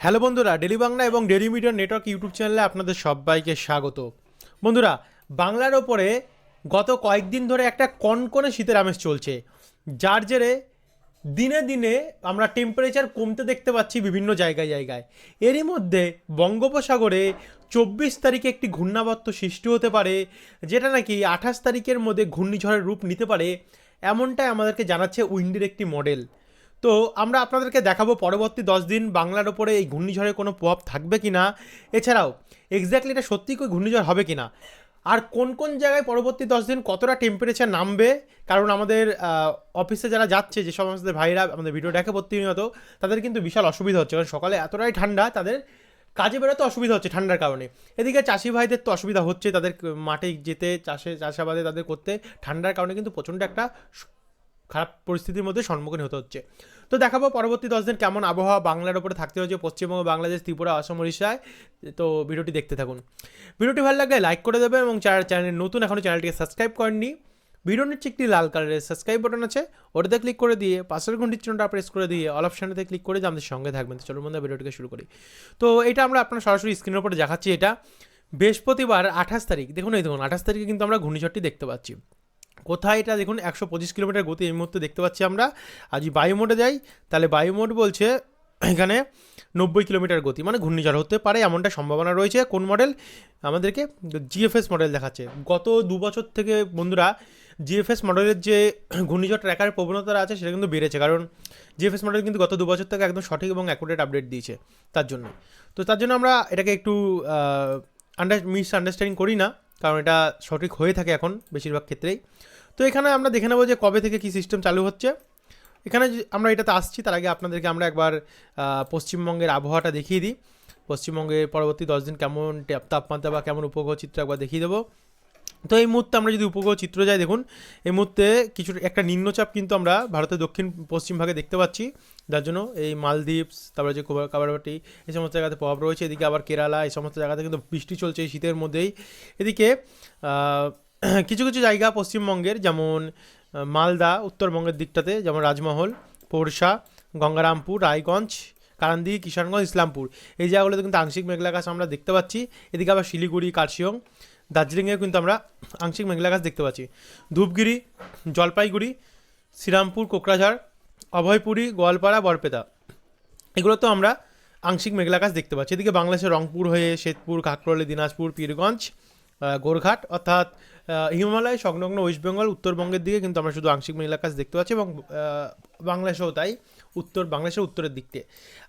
Hello বন্ধুরা, daily Bangla এবং daily media network YouTube চ্যানেলে আপনাদের সবাইকে স্বাগত। বন্ধুরা, বাংলার ওপরে গত কয়েকদিন ধরে একটা কনকনে শীতের আমেজ চলছে। যার জেরে দিনে দিনে আমরা টেম্পারেচার কমতে দেখতে পাচ্ছি বিভিন্ন জায়গায় জায়গায়। এরই মধ্যে বঙ্গোপসাগরে চব্বিশ তারিখে একটি ঘূর্ণাবর্ত সৃষ্টি হতে পারে, যেটা নাকি আঠাশ তারিখের মধ্যে ঘূর্ণিঝড়ের রূপ নিতে পারে, এমনটাই আমাদেরকে জানাচ্ছে উইন্ডির একটি মডেল তো আমরা আপনাদেরকে দেখাবো পরবর্তী দশ দিন বাংলার ওপরে এই ঘূর্ণিঝড়ের কোনো প্রভাব থাকবে কি না। এছাড়াও এক্স্যাক্টলি এটা সত্যি করে ঘূর্ণিঝড় হবে কি না? আর কোন কোন জায়গায় পরবর্তী দশ দিন কতটা টেম্পারেচার নামবে? কারণ আমাদের অফিসে যারা যাচ্ছে, যে সমস্ত ভাইরা আমাদের ভিডিও দেখে প্রতিনিয়ত, তাদের কিন্তু বিশাল অসুবিধা হচ্ছে। কারণ সকালে এতটাই ঠান্ডা, তাদের কাজে বেরোতে অসুবিধা হচ্ছে ঠান্ডার কারণে। এদিকে চাষি ভাইদের তো অসুবিধা হচ্ছে, তাদের মাঠে যেতে, চাষে, চাষাবাদে তাদের করতে ঠান্ডার কারণে কিন্তু প্রচণ্ড একটা খারাপ পরিস্থিতির মধ্যে সম্মুখীন হতে হচ্ছে। তো দেখাবো পরবর্তী দশ দিন কেমন আবহাওয়া বাংলার ওপরে থাকতে হচ্ছে পশ্চিমবঙ্গ, বাংলাদেশ, ত্রিপুরা আসাম উড়িষ্যায় তো ভিডিওটি দেখতে থাকুন। ভিডিওটি ভালো লাগলে লাইক করে দেবে এবং চ্যানেল নতুন এখনও চ্যানেলটিকে সাবস্ক্রাইব করেননি ভিডিওর নিচে একটি লাল কালারের সাবস্ক্রাইব বাটন আছে, ওটাতে ক্লিক করে দিয়ে পাশের ঘন্টির চিহ্নটা প্রেস করে দিয়ে অল অপশানেতে ক্লিক করে আমাদের সঙ্গে থাকবেন। তো চলুন বন্ধুরা ভিডিওটিকে শুরু করি। তো এটা আমরা আপনার সরাসরি স্ক্রিনের উপরে দেখাচ্ছি এটা। বৃহস্পতিবার আঠাশ তারিখ, দেখুন এই দেখুন, আঠাশ তারিখে কিন্তু আমরা ঘূর্ণিঝড়টি দেখতে পাচ্ছি। কোথায় এটা দেখুন, একশো পঁচিশ কিলোমিটার গতি এই মুহূর্তে দেখতে পাচ্ছি আমরা। আজ বায়ু মোডে যাই, তাহলে বায়ু মোড বলছে এখানে নব্বই কিলোমিটার গতি মানে ঘূর্ণিঝড় হতে পারে এমনটা সম্ভাবনা রয়েছে। কোন মডেল আমাদেরকে জিএফএস মডেল দেখাচ্ছে। গত দু বছর থেকে বন্ধুরা জিএফএস মডেলের যে ঘূর্ণিঝড় ট্র্যাকার প্রবণতা আছে, সেটা কিন্তু বেড়েছে। কারণ জিএফএস মডেল কিন্তু গত দু বছর থেকে একদম সঠিক এবং অ্যাকুরেট আপডেট দিয়েছে তার জন্য। তো তার জন্য আমরা এটাকে একটু আন্ডার মিস আন্ডারস্ট্যান্ডিং করি না। কারণ এটা সঠিক হয়ে থাকে এখন বেশিরভাগ ক্ষেত্রেই। তো এখানে আমরা দেখে নেব যে কবে থেকে কি সিস্টেম চালু হচ্ছে। এখানে আমরা এটাতে আসছি, তার আগে আপনাদেরকে আমরা একবার পশ্চিমবঙ্গের আবহাওয়াটা দেখিয়ে দিই। পশ্চিমবঙ্গের পরবর্তী দশ দিন কেমন তাপমাত্রা বা কেমন উপগ্রহ চিত্র একবার দেখিয়ে দেবো। তো এই মুহূর্তে আমরা যদি উপগ্রহ চিত্র যাই, দেখুন, এই মুহূর্তে কিছু একটা নিম্নচাপ কিন্তু আমরা ভারতের দক্ষিণ, পশ্চিম ভাগে দেখতে পাচ্ছি। যার জন্য এই মালদ্বীপস, তারপরে যে কাবারবাটি, এই সমস্ত জায়গাতে প্রভাব রয়েছে। এদিকে আবার কেরালা, এই সমস্ত জায়গাতে কিন্তু বৃষ্টি চলছে এই শীতের মধ্যেই। এদিকে কিছু কিছু জায়গা পশ্চিমবঙ্গের, যেমন মালদা, উত্তরবঙ্গের দিকটাতে, যেমন রাজমহল পোরশা গঙ্গারামপুর, রায়গঞ্জ, কারান্দি, কিষানগঞ্জ, ইসলামপুর। এই জায়গাগুলোতে কিন্তু আংশিক মেঘলা আকাশ আমরা দেখতে পাচ্ছি। এদিকে আবার শিলিগুড়ি, কার্শিয়ং। দার্জিলিংয়েও কিন্তু আমরা আংশিক মেঘলা আকাশ দেখতে পাচ্ছি। ধূপগিরি জলপাইগুড়ি, শ্রীরামপুর, কোকরাঝাড়, অভয়পুরী, গোয়ালপাড়া বরপেতা তো আমরা আংশিক মেঘলা আকাশ দেখতে পাচ্ছি। এদিকে বাংলাদেশের রংপুর হয়ে শ্বেতপুর, কাকরোলি, দিনাজপুর, পীরগঞ্জ গোরঘাট অর্থাৎ হিমালয়, সংলগ্ন ওয়েস্ট বেঙ্গল, উত্তরবঙ্গের দিকে কিন্তু আমরা শুধু আংশিক মেঘলা আকাশ দেখতে পাচ্ছি এবং বাংলাদেশেও তাই, উত্তর, বাংলাদেশের উত্তরের দিক থেকে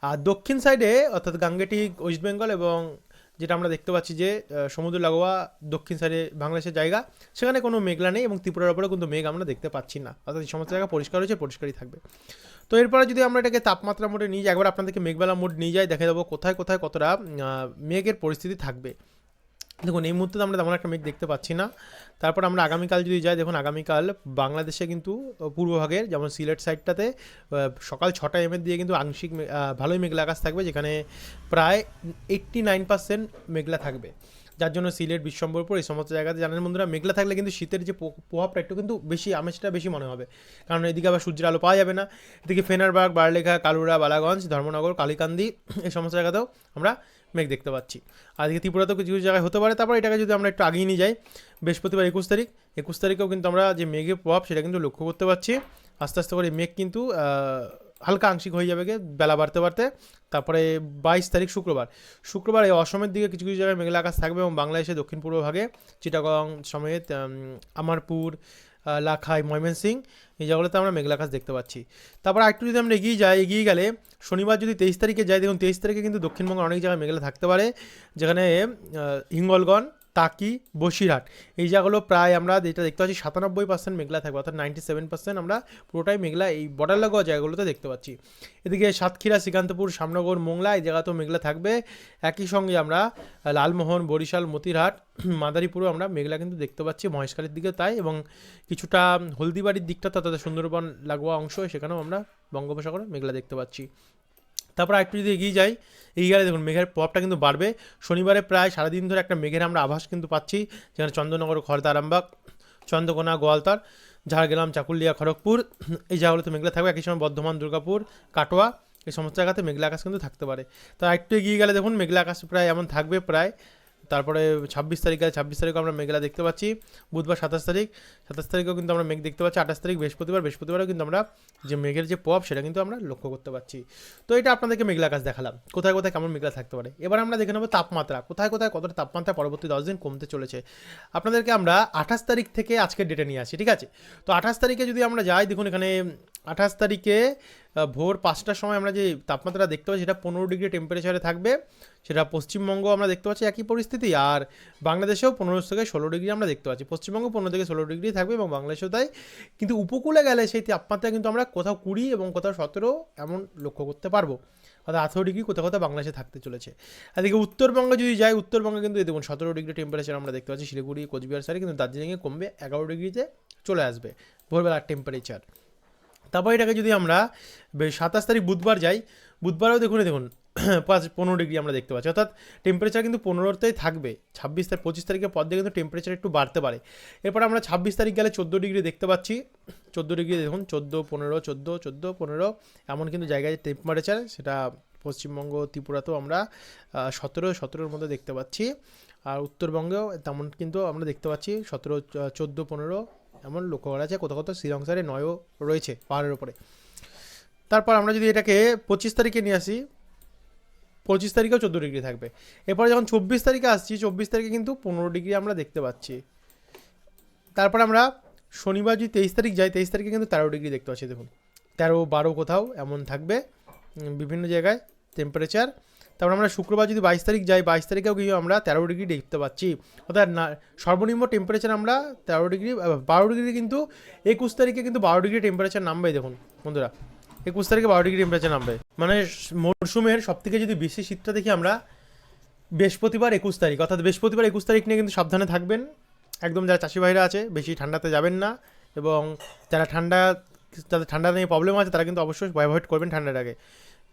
আর দক্ষিণ সাইডে অর্থাৎ গাঙ্গেটি, ওয়েস্ট বেঙ্গল এবং যেটা আমরা দেখতে পাচ্ছি যে সমুদ্র লাগোয়া দক্ষিণ সাইডে বাংলাদেশের জায়গা। সেখানে কোনো মেঘলা নেই এবং ত্রিপুরার ওপরে কিন্তু মেঘ আমরা দেখতে পাচ্ছি না। অর্থাৎ এই সমস্ত জায়গা পরিষ্কার হয়েছে পরিষ্কারই থাকবে। তো এরপরে যদি আমরা এটাকে তাপমাত্রা মোডে নিয়ে যাই, একবার আপনাদেরকে মেঘবেলা মোড নিয়ে যাই, দেখা যাব কোথায় কোথায় কতটা মেঘের পরিস্থিতি থাকবে। দেখুন, এই মুহূর্তে আমরা তেমন একটা মেঘ দেখতে পাচ্ছি না। তারপর আমরা আগামীকাল যদি যাই, দেখুন, আগামীকাল বাংলাদেশে কিন্তু পূর্বভাগের যেমন সিলেট সাইডটাতে সকাল ছটা এমের দিয়ে কিন্তু আংশিক ভালোই মেঘলা আকাশ থাকবে, যেখানে প্রায় এইট্টি নাইন পার্সেন্ট মেঘলা থাকবে। যার জন্য সিলেট, বিশ্বম্বরপুর, এই সমস্ত জায়গাতে জানেন বন্ধুরা, মেঘলা থাকলে কিন্তু শীতের যে প্রভাবটা একটু কিন্তু বেশি, আমেজটা বেশি মনে হবে। কারণ এদিকে আবার সূর্যের আলো পাওয়া যাবে না। এদিকে ফেনারবাগ, বারলেখা, কালুরা, বালাগঞ্জ, ধর্মনগর, কালীকান্দি, এই সমস্ত জায়গাতেও আমরা মেঘ দেখতে পাচ্ছি। এদিকে ত্রিপুরাতেও কিছু কিছু জায়গায় হতে পারে, তারপর এটাকে যদি আমরা একটু আগিয়ে নিয়ে যাই, বৃহস্পতিবার একুশ তারিখ, একুশ তারিখেও কিন্তু আমরা যে মেঘের প্রভাব সেটা কিন্তু লক্ষ্য করতে পারছি। আস্তে আস্তে করে মেঘ কিন্তু হালকা আংশিক হয়ে যাবে বেলা বাড়তে বাড়তে। তারপরে বাইশ তারিখ শুক্রবার। শুক্রবার এই অসমের দিকে কিছু কিছু জায়গায় মেঘলা আকাশ থাকবে এবং বাংলাদেশের দক্ষিণ পূর্ব ভাগে, চিটাগং সমেত আমারপুর লাখাই ময়মনসিং, এই জায়গাগুলোতে আমরা মেঘলা আকাশ দেখতে পাচ্ছি। তারপর একটু যদি আমরা এগিয়ে যাই, এগিয়ে গেলে শনিবার যদি তেইশ তারিখে যাই, দেখুন তেইশ তারিখে কিন্তু দক্ষিণবঙ্গের অনেক জায়গায় মেঘলা থাকতে পারে, যেখানে হিঙ্গলগঞ্জ তাকি, বসিরহাট। এই জায়গাগুলো প্রায় আমরা যেটা দেখতে পাচ্ছি, সাতানব্বই পার্সেন্ট মেঘলা থাকবে, অর্থাৎ নাইনটি সেভেন পার্সেন্ট আমরা পুরোটাই মেঘলা এই বর্ডার লাগোয়া জায়গাগুলোতে দেখতে পাচ্ছি। এদিকে সাতক্ষীরা, শ্রীকান্তপুর সামনগর মোংলা, এই জায়গাতেও মেঘলা থাকবে। একই সঙ্গে আমরা লালমোহন, বরিশাল, মতিরহাট, মাদারীপুরও আমরা মেঘলা কিন্তু দেখতে পাচ্ছি মহেশখালীর দিকে তাই এবং কিছুটা হলদিবাড়ির দিকটা তাদের সুন্দরবন লাগোয়া অংশ, সেখানেও আমরা বঙ্গোপসাগরে মেঘলা দেখতে পাচ্ছি। তারপর একটু যদি এগিয়ে যাই এই গেলে দেখুন মেঘের প্রভাবটা কিন্তু বাড়বে। শনিবারে প্রায় সারাদিন ধরে একটা মেঘের আমরা আভাস কিন্তু পাচ্ছি, যেখানে চন্দ্রনগর খড়দা আরামবাগ চন্দ্রকোনা, গোয়ালতার, ঝাড়গ্রাম, চাকুলিয়া, খড়গপুর, এই জায়গাগুলোতে মেঘলা থাকবে একই সময় বর্ধমান, দুর্গাপুর, কাটোয়া, এই সমস্ত জায়গাতে মেঘলা আকাশ কিন্তু থাকতে পারে। তো একটু এগিয়ে গেলে দেখুন মেঘলা আকাশ প্রায় এমন থাকবে, প্রায় তারপরে ছাব্বিশ তারিখ গেলে ছাব্বিশ তারিখে আমরা মেঘলা দেখতে পাচ্ছি। বুধবার সাতাশ তারিখ, সাতাশ তারিখেও কিন্তু আমরা মেঘ দেখতে পাচ্ছি। আঠাশ তারিখ বৃহস্পতিবার, বৃহস্পতিবারও কিন্তু আমরা যে মেঘের যে প্রভাব, সেটা কিন্তু আমরা লক্ষ্য করতে পারছি তো এটা আপনাদেরকে মেঘলা আকাশ দেখালাম। কোথায় কোথায় কেমন মেঘলা থাকতে পারে? এবার আমরা দেখে নেব তাপমাত্রা। কোথায় কোথায় কতটা তাপমাত্রা পরবর্তী দশ দিন কমতে চলেছে? আপনাদেরকে আমরা আঠাশ তারিখ থেকে আজকের ডেটে নিয়ে আসি, ঠিক আছে? তো আঠাশ তারিখে যদি আমরা যাই, দেখুন এখানে আঠাশ তারিখে ভোর পাঁচটার সময় আমরা যে তাপমাত্রা দেখতে পাচ্ছি, সেটা পনেরো ডিগ্রি টেম্পারেচারে থাকবে। সেটা পশ্চিমবঙ্গ আমরা দেখতে পাচ্ছি একই পরিস্থিতি। আর বাংলাদেশেও পনেরো থেকে ষোলো ডিগ্রি আমরা দেখতে পাচ্ছি। পশ্চিমবঙ্গ পনেরো থেকে ষোলো ডিগ্রি থাকবে এবং বাংলাদেশেও তাই। কিন্তু উপকূলে গেলে সেই তাপমাত্রা কিন্তু আমরা কোথাও কুড়ি এবং কোথাও সতেরো এমন লক্ষ্য করতে পারব। অর্থাৎ আঠেরো ডিগ্রি কোথাও কোথাও বাংলাদেশে থাকতে চলেছে। এদিকে উত্তরবঙ্গে যদি যাই, উত্তরবঙ্গে কিন্তু দেখুন সতেরো ডিগ্রি টেম্পারেচার আমরা দেখতে পাচ্ছি শিলিগুড়ি, কোচবিহার সাইডে কিন্তু দার্জিলিংয়ে কমবে এগারো ডিগ্রিতে চলে আসবে ভোরবেলার টেম্পারেচার তারপর এটাকে যদি আমরা সাতাশ তারিখ বুধবার যাই, বুধবারেও দেখুন দেখুন, পাঁচ, পনেরো ডিগ্রি আমরা দেখতে পাচ্ছি। অর্থাৎ টেম্পারেচার কিন্তু পনেরোতেই থাকবে। ছাব্বিশ তারিখ, পঁচিশ তারিখের পর দিয়ে কিন্তু টেম্পারেচার একটু বাড়তে পারে। এরপর আমরা ছাব্বিশ তারিখ গেলে চোদ্দ ডিগ্রি দেখতে পাচ্ছি। চোদ্দ ডিগ্রি দেখুন, চোদ্দ, পনেরো, চোদ্দ চোদ্দ, পনেরো, এমন কিন্তু জায়গায় টেম্পারেচার সেটা পশ্চিমবঙ্গ, ত্রিপুরাতেও আমরা সতেরো, সতেরোর মধ্যে দেখতে পাচ্ছি। আর উত্তরবঙ্গেও তেমন কিন্তু আমরা দেখতে পাচ্ছি, সতেরো, চোদ্দ, পনেরো এমন লক্ষ্য করা যায় কোথাও কোথাও শ্রীলঙ্কা সাইডে নয়ও রয়েছে পাহাড়ের ওপরে তারপর আমরা যদি এটাকে পঁচিশ তারিখে নিয়ে আসি, পঁচিশ তারিখেও চোদ্দ ডিগ্রি থাকবে। এরপরে যখন চব্বিশ তারিখে আসছি, চব্বিশ তারিখে কিন্তু পনেরো ডিগ্রি আমরা দেখতে পাচ্ছি। তারপর আমরা শনিবার যদি তেইশ তারিখ যাই, তেইশ তারিখে কিন্তু তেরো ডিগ্রি দেখতে পাচ্ছি, দেখুন। তেরো, বারো কোথাও এমন থাকবে বিভিন্ন জায়গায় টেম্পারেচার তারপর আমরা শুক্রবার যদি বাইশ তারিখ যাই, বাইশ তারিখেও কিন্তু আমরা তেরো ডিগ্রি দেখতে পাচ্ছি। অর্থাৎ না, সর্বনিম্ন টেম্পারেচার আমরা তেরো ডিগ্রি বারো ডিগ্রি কিন্তু একুশ তারিখে কিন্তু বারো ডিগ্রি টেম্পারেচার নামবে দেখুন বন্ধুরা। একুশ তারিখে বারো ডিগ্রি টেম্পারেচার নামবে। মানে মরশুমের সব থেকে যদি বেশি শীতটা দেখি আমরা, বৃহস্পতিবার একুশ তারিখ, অর্থাৎ বৃহস্পতিবার একুশ তারিখ নিয়ে কিন্তু সাবধানে থাকবেন। একদম যারা চাষি ভাইরা আছে, বেশি ঠান্ডাতে যাবেন না। এবং যারা ঠান্ডা, যাদের ঠান্ডা নিয়ে প্রবলেম আছে, তারা কিন্তু অবশ্যই অ্যাভয়েড করবেন ঠান্ডাটাকে।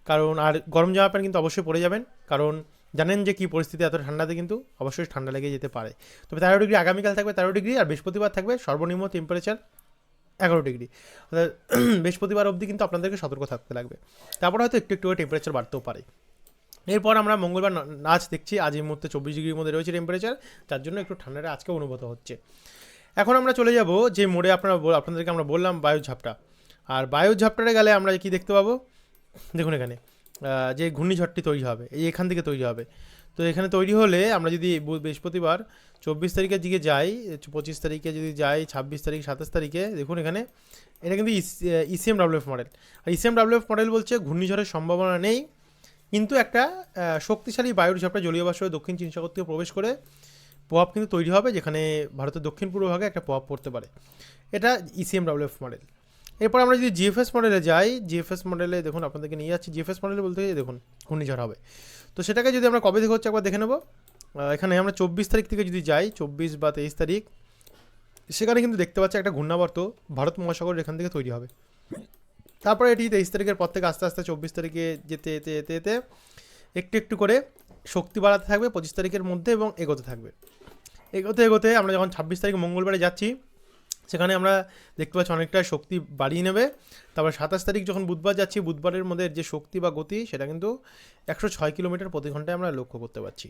কারণ আর গরম জামা প্যান্ট কিন্তু অবশ্যই পরে যাবেন। কারণ জানেন যে কী পরিস্থিতি এত ঠান্ডাতে কিন্তু অবশ্যই ঠান্ডা লেগে যেতে পারে। তবে তেরো ডিগ্রি আগামীকাল থাকবে তেরো ডিগ্রি আর বৃহস্পতিবার থাকবে সর্বনিম্ন টেম্পারেচার এগারো ডিগ্রি। অর্থাৎ বৃহস্পতিবার অবধি কিন্তু আপনাদেরকে সতর্ক থাকতে লাগবে। তারপর হয়তো একটু একটু করে টেম্পারেচার বাড়তেও পারে। এরপর আমরা মঙ্গলবার নাচ দেখছি, আজ এই মুহূর্তে চব্বিশ ডিগ্রির মধ্যে রয়েছে টেম্পারেচার যার জন্য একটু ঠান্ডাটা আজকে অনুভূত হচ্ছে। এখন আমরা চলে যাব যে মোড়ে আপনারা আপনাদেরকে আমরা বললাম বায়ু ঝাপটা। আর বায়ু ঝাপটারে গেলে আমরা কি দেখতে পাবো? দেখুন এখানে যে ঘূর্ণিঝড়টি তৈরি হবে, এই এখান থেকে তৈরি হবে। তো এখানে তৈরি হলে আমরা যদি বৃহস্পতিবার চব্বিশ তারিখের দিকে যাই, পঁচিশ তারিখে যদি যাই, ছাব্বিশ তারিখ, সাতাশ তারিখে, দেখুন এখানে, এটা কিন্তু ইসিএম ডাব্লিউএফ মডেল আর ইসিএম ডাব্লিউএফ মডেল বলছে ঘূর্ণিঝড়ের সম্ভাবনা নেই, কিন্তু একটা শক্তিশালী বায়ুর ঝাপটা জলীয় বাষ্প দক্ষিণ চীন সাগর থেকে প্রবেশ করে প্রভাব কিন্তু তৈরি হবে, যেখানে ভারতের দক্ষিণ পূর্ব ভাগে একটা প্রভাব পড়তে পারে। এটা ইসিএম ডাব্লিউএফ মডেল এরপর আমরা যদি জিএফএস মডেলে যাই জিএফএস মডেলে দেখুন আপনাদেরকে নিয়ে যাচ্ছি। জিএফএস মডেলে বলতে গিয়ে দেখুন, ঘূর্ণিঝড় হবে। তো সেটাকে যদি আমরা কবে থেকে হচ্ছে একবার দেখে নেব? এখানে আমরা চব্বিশ তারিখ থেকে যদি যাই, চব্বিশ বা তেইশ তারিখ, সেখানে কিন্তু দেখতে পাচ্ছি একটা ঘূর্ণাবর্ত ভারত মহাসাগর এখান থেকে তৈরি হবে। তারপরে এটি তেইশ তারিখের পর থেকে আস্তে আস্তে চব্বিশ তারিখে যেতে যেতে যেতে যেতে একটু একটু করে শক্তি বাড়াতে থাকবে, পঁচিশ তারিখের মধ্যে এবং এগোতে থাকবে। এগোতে এগোতে আমরা যখন ছাব্বিশ তারিখ মঙ্গলবারে যাচ্ছি সেখানে আমরা দেখতে পাচ্ছি অনেকটা শক্তি বাড়িয়ে নেবে। তারপর সাতাশ তারিখ যখন বুধবার যাচ্ছি, বুধবারের মধ্যে যে শক্তি বা গতি, সেটা কিন্তু একশো ছয় কিলোমিটার প্রতি ঘন্টায় আমরা লক্ষ্য করতে পারছি।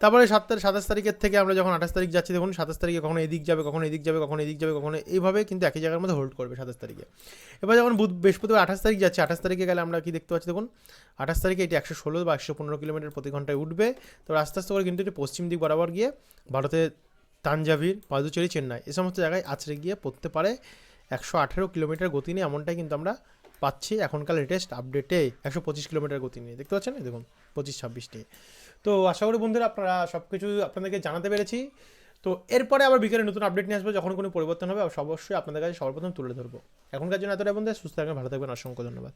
তারপরে সাত সাতাশ তারিখের থেকে আমরা যখন আঠাশ তারিখ যাচ্ছি, দেখুন সাতাশ তারিখে কখনো এদিক যাবে, কখনো এদিক যাবে, কখনো এদিক যাবে, কখনো এইভাবে কিন্তু একই জায়গার মধ্যে হোল্ড করবে সাতাশ তারিখে। এবার যখন বুধ, বৃহস্পতিবার আঠাশ তারিখ যাচ্ছে, আঠাশ তারিখে গেলে আমরা কি দেখতে পাচ্ছি, দেখুন আঠাশ তারিখে এটি একশো ষোলো বা একশো পনেরো কিলোমিটার প্রতি ঘন্টায় উঠবে। তারপর আস্তে আস্তে করে কিন্তু এটি পশ্চিম দিক বরাবর গিয়ে ভারতের তানজাভির পাদুচেরি, চেন্নাই। এই সমস্ত জায়গায় আছড়ে গিয়ে পড়তে পারে একশো আঠেরো কিলোমিটার গতি নিয়ে। এমনটাই কিন্তু আমরা পাচ্ছি এখনকার লেটেস্ট আপডেটে একশো পঁচিশ কিলোমিটার গতি নিয়ে। দেখতে পাচ্ছেন? দেখুন, পঁচিশ ছাব্বিশ নিয়ে তো আশা করি বন্ধুরা আপনারা সব কিছু আপনাদেরকে জানাতে পেরেছি। তো এরপরে আবার বিকেলে নতুন আপডেট নিয়ে আসব। যখন কোনো পরিবর্তন হবে, অবশ্যই আপনাদের কাছে সর্বপ্রথম তুলে ধরবো। এখনকার জন্য এতটাই বন্ধু সুস্থ থাকবেন, ভালো থাকবেন, অসংখ্য ধন্যবাদ।